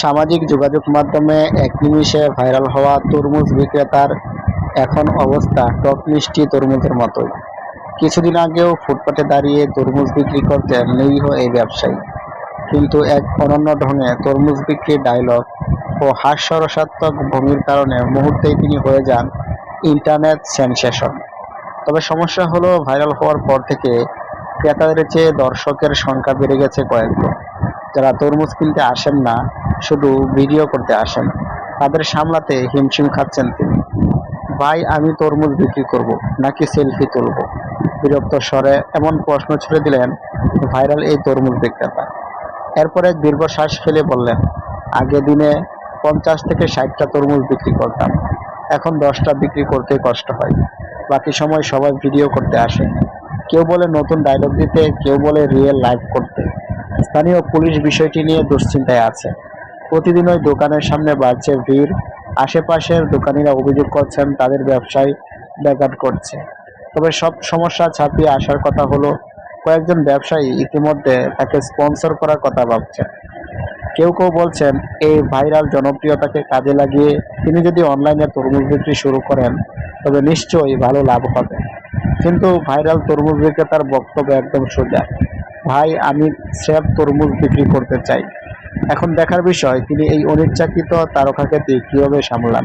সামাজিক যোগাযোগ মাধ্যমে এক নিমিষে ভাইরাল হওয়া তরমুজ বিক্রেতার এখন অবস্থা টক মিষ্টি তরমুজের মতোই। কিছুদিন আগেও ফুটপাতে দাঁড়িয়ে তরমুজ বিক্রি করতেন নিরীহ এই ব্যবসায়ী। কিন্তু এক অনন্য ঢঙে তরমুজ বিক্রির ডায়লগ ও হাস্যরসাত্মক ভঙ্গির কারণে মুহূর্তেই তিনি হয়ে যান ইন্টারনেট সেনসেশন তবে সমস্যা হলো ভাইরাল হওয়ার পর থেকে ক্রেতাদের চেয়ে দর্শকের সংখ্যা বেড়ে গেছে কয়েক গুণ। যারা তরমুজ কিনতে আসেন না শুধু ভিডিও করতে আসেন। তাদের সামলাতে হিমশিম খাচ্ছেন তিনি। ভাই, আমি তরমুজ বিক্রি করব, নাকি সেলফি তুলব? বিরক্ত স্বরে এমন প্রশ্ন ছুড়ে দিলেন ভাইরাল এই তরমুজ বিক্রেতা। এরপর দীর্ঘশ্বাস ফেলে বললেন, আগে দিনে পঞ্চাশ থেকে ষাটটা তরমুজ বিক্রি করতাম। এখন দশটা বিক্রি করতে কষ্ট হয়। বাকি সময় সবাই ভিডিও করতে আসে। কেউ বলে নতুন ডায়লগ দিতে, কেউ বলে রিয়েল লাইভ করতে। স্থানীয় পুলিশ বিষয়টি নিয়ে দুশ্চিন্তায় আছে। প্রতিদিন ওই দোকানের সামনে বাড়ছে ভিড়। আশেপাশের দোকানিরা অভিযোগ করছেন তাদের ব্যবসায় ব্যাঘাত করছে তবে সব সমস্যা ছাপিয়ে আসার কথা হলো, কয়েকজন ব্যবসায়ী ইতিমধ্যে তাকে স্পন্সর করার কথা ভাবছেন। কেউ কেউ বলছেন, এই ভাইরাল জনপ্রিয়তাকে কাজে লাগিয়ে তিনি যদি অনলাইনে তরমুজ বিক্রি শুরু করেন, তবে নিশ্চয়ই ভালো লাভ হবে। কিন্তু ভাইরাল তরমুজ বিক্রেতার বক্তব্য একদম সোজা। ভাই, আমি স্রেফ তরমুজ বিক্রি করতে চাই। এখন দেখার বিষয় তিনি এই অনিচ্ছাকৃত তারকাখ্যাতি কীভাবে সামলান?